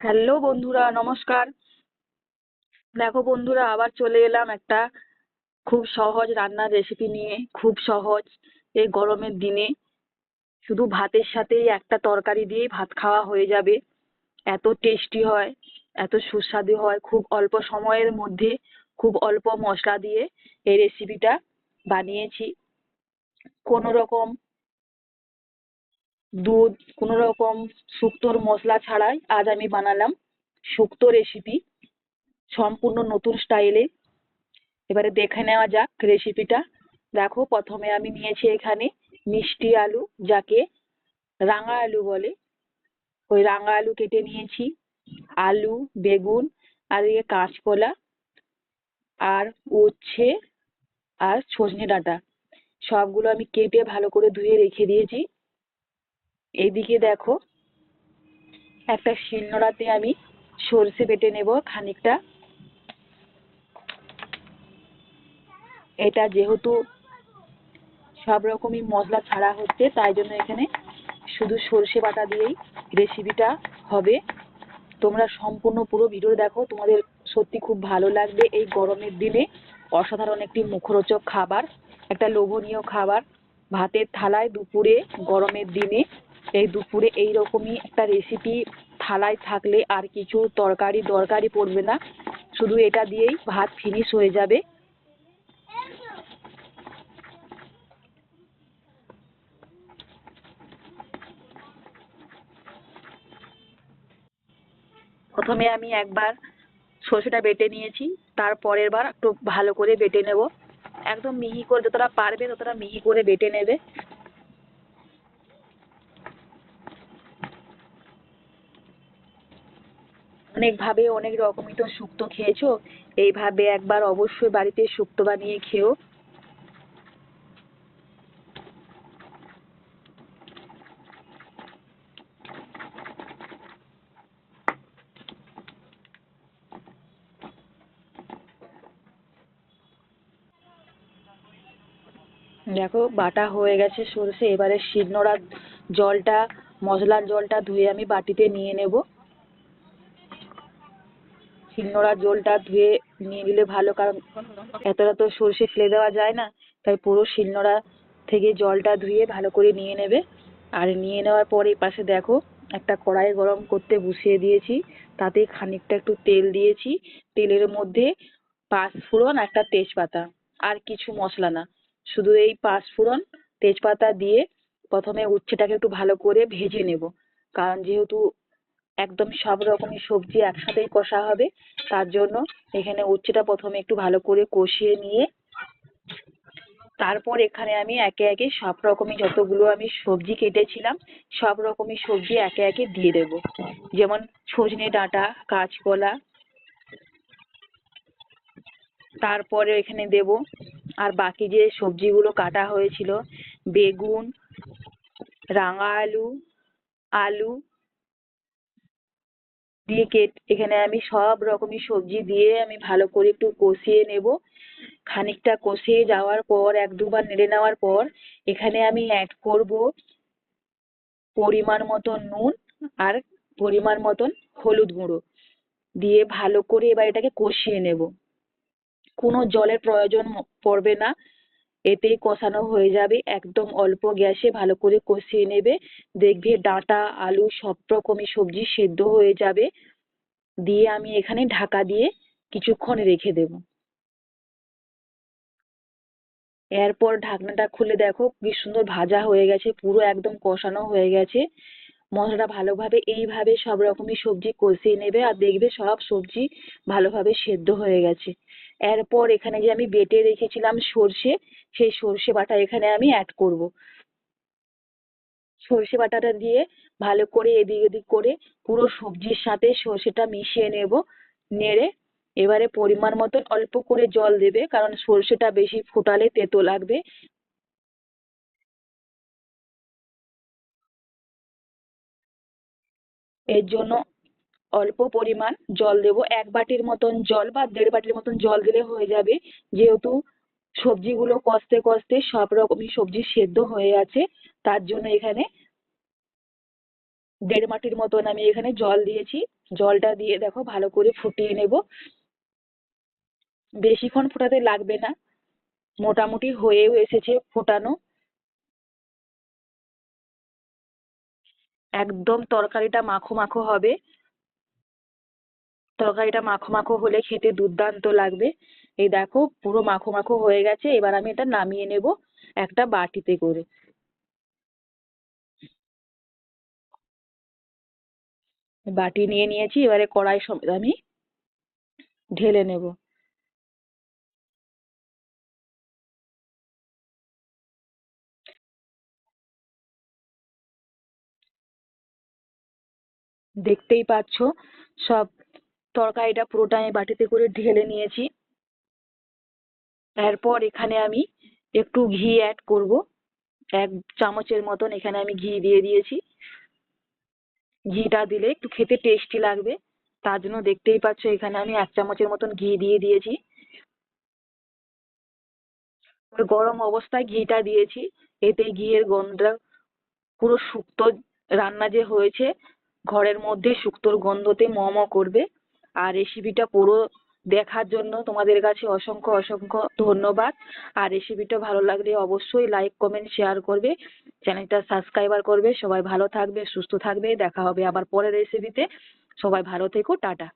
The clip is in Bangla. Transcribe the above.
হ্যালো বন্ধুরা, নমস্কার। দেখো বন্ধুরা, আবার চলে এলাম একটা খুব সহজ রান্নার রেসিপি নিয়ে, খুব সহজ এই গরমের দিনে। শুধু ভাতের সাথেই একটা তরকারি দিয়েই ভাত খাওয়া হয়ে যাবে। এত টেস্টি হয়, এত সুস্বাদু হয়, খুব অল্প সময়ের মধ্যে খুব অল্প মশলা দিয়ে এই রেসিপিটা বানিয়েছি। কোনো রকম দুধ, কোনো রকম শুক্তোর মশলা ছাড়াই আজ আমি বানালাম শুক্তো রেসিপি সম্পূর্ণ নতুন স্টাইলে এবারে দেখে নেওয়া যাক রেসিপিটা দেখো, প্রথমে আমি নিয়েছি এখানে মিষ্টি আলু, যাকে রাঙা আলু বলে। ওই রাঙা আলু কেটে নিয়েছি। আলু, বেগুন আর এ কাঁচকলা আর উচ্ছে আর সজনে ডাঁটা। সবগুলো আমি কেটে ভালো করে ধুয়ে রেখে দিয়েছি। এইদিকে দেখো, একটা শিলনোড়াতে আমি সর্ষে বেটে নেব খানিকটা। এটা যেহেতু সব রকমই মশলা ছাড়া হচ্ছে, তাই জন্য এখানে শুধু সর্ষে বাটা দিয়েই রেসিপিটা হবে। তোমরা সম্পূর্ণ পুরো ভিডিও দেখো, তোমাদের সত্যি খুব ভালো লাগবে এই গরমের দিনে। অসাধারণ একটি মুখরোচক খাবার, একটা লোভনীয় খাবার। ভাতের থালায় দুপুরে গরমের দিনে এই দুপুরে এই রকমই একটা রেসিপি থালায় থাকলে আর কিছু তরকারি দরকারি পড়বে না। শুধু এটা দিয়েই ভাত ফিনিশ হয়ে যাবে। প্রথমে আমি একবার সর্ষেটা বেটে নিয়েছি, তারপরের বার একটু ভালো করে বেটে নেব। একদম মিহি করে যতটা পারবে ততটা মিহি করে বেটে নেবে। অনেকভাবে অনেক রকমই তো শুক্তো খেয়েছো, এইভাবে একবার অবশ্যই বাড়িতে শুক্তো বানিয়ে খেও। দেখো, বাটা হয়ে গেছে সরষে, এবারে শিলনোড়ার জলটা, মশলার জলটা ধুয়ে আমি বাটিতে নিয়ে নেব। শিলনোড়ার জলটা ধুয়ে নিয়ে নিলে ভালো, কারণ এতটা তো সর্ষে ফেলে দেওয়া যায় না, তাই পুরো শিলনোড়া থেকে জলটা ধুয়ে ভালো করে নিয়ে নেবে। আর নিয়ে নেওয়ার পরে পাশে দেখো, একটা কড়াই গরম করতে বসিয়ে দিয়েছি তাতে খানিকটা একটু তেল দিয়েছি। তেলের মধ্যে পাঁচফোড়ন, একটা তেজপাতা, আর কিছু মশলা না। শুধু এই পাঁচফোড়ন, তেজপাতা দিয়ে প্রথমে উচ্ছেটাকে একটু ভালো করে ভেজে নেব। কারণ যেহেতু একদম সব রকমের সবজি একসাথেই কষা হবে। তার জন্য এখানে উচ্ছেটা প্রথমে একটু ভালো করে কষিয়ে নিয়ে, তারপর এখানে আমি একে একে সব রকমই যতগুলো আমি সবজি কেটেছিলাম, সব রকমই সবজি একে একে দিয়ে দেব। যেমন সজনে ডাঁটা, কাঁচকলা, তারপরে এখানে দেব আর বাকি যে সবজিগুলো কাটা হয়েছিল, বেগুন, রাঙা আলু আলু দিয়ে কেট এখানে আমি সব রকমই সবজি দিয়ে আমি ভালো করে একটু কষিয়ে নেব। খানিকটা কষিয়ে যাওয়ার পর, এক দুবার নেড়ে নেওয়ার পর, এখানে আমি অ্যাড করব পরিমাণ মতন নুন আর পরিমাণ মতন হলুদ গুঁড়ো দিয়ে ভালো করে এবার এটাকে কষিয়ে নেব। কোনো জলের প্রয়োজন পড়বে না। এতেই কষানো হয়ে যাবে। একদম অল্প গ্যাসে ভালো করে কষিয়ে নেবে। দেখবে ডাঁটা, আলু সব রকমই সবজি সেদ্ধ হয়ে যাবে। দিয়ে আমি এখানে ঢাকা দিয়ে কিছুক্ষণ রেখে দেব। এরপর ঢাকনাটা খুলে দেখো, কি সুন্দর ভাজা হয়ে গেছে, পুরো একদম কষানো হয়ে গেছে। মশলাটা ভালোভাবে এইভাবে সব রকমই সবজি কষিয়ে নেবে আর দেখবে সব সবজি ভালোভাবে সেদ্ধ হয়ে গেছে। এরপর এখানে যে আমি বেটে রেখেছিলাম সর্ষে, সেই সর্ষে বাটা এখানে আমি অ্যাড করব। সর্ষে বাটাটা দিয়ে ভালো করে এদিক ওদিক করে পুরো সবজির সাথে সর্ষেটা মিশিয়ে নেব, নেড়ে। এবারে পরিমাণ মতন অল্প করে জল দেবে, কারণ সর্ষেটা বেশি ফোটালে তেতো লাগবে। এর জন্য অল্প পরিমাণ জল দেব। এক বাটির মতন জল বা দেড় বাটির মতন জল দিলে হয়ে যাবে। যেহেতু সবজিগুলো কষতে কষতে সব রকমই সবজি সেদ্ধ হয়ে আছে, তার জন্য এখানে দেড় বাটির মতন আমি এখানে জল দিয়েছি। জলটা দিয়ে দেখো ভালো করে ফুটিয়ে নেব। বেশিক্ষণ ফোটাতে লাগবে না। মোটামুটি হয়েও এসেছে ফোটানো। একদম তরকারিটা মাখো মাখো হবে। তরকারিটা মাখো মাখো হলে খেতে দুর্দান্ত লাগবে। এই দেখো, পুরো মাখো মাখো হয়ে গেছে। এবার আমি এটা নামিয়ে নেব একটা বাটিতে করে। বাটি নিয়ে নিয়েছি, এবারে কড়াই আমি ঢেলে নেব। দেখতেই পাচ্ছ। সব তরকারিটা পুরোটা আমি বাটিতে করে ঢেলে নিয়েছি। এরপর এখানে আমি একটু ঘি অ্যাড করব। এক চামচের মতন এখানে আমি ঘি দিয়ে দিয়েছি। ঘিটা দিলে একটু খেতে টেস্টি লাগবে। তার জন্য দেখতেই পাচ্ছ এখানে আমি এক চামচের মতন ঘি দিয়ে দিয়েছি। গরম অবস্থায় ঘিটা দিয়েছি। এতে ঘিয়ের গন্ধটা পুরো শুক্তো রান্না যে হয়েছে ঘরের মধ্যে শুক্তোর গন্ধতে ম ম করবে। আর রেসিপিটা পুরো দেখার জন্য তোমাদের কাছে অসংখ্য অসংখ্য ধন্যবাদ। আর রেসিপিটা ভালো লাগলে অবশ্যই লাইক কমেন্ট শেয়ার করবে। চ্যানেলটা সাবস্ক্রাইবার করবে। সবাই ভালো থাকবে, সুস্থ থাকবে। দেখা হবে আবার পরের রেসিপিতে সবাই ভালো থেকো, টাটা।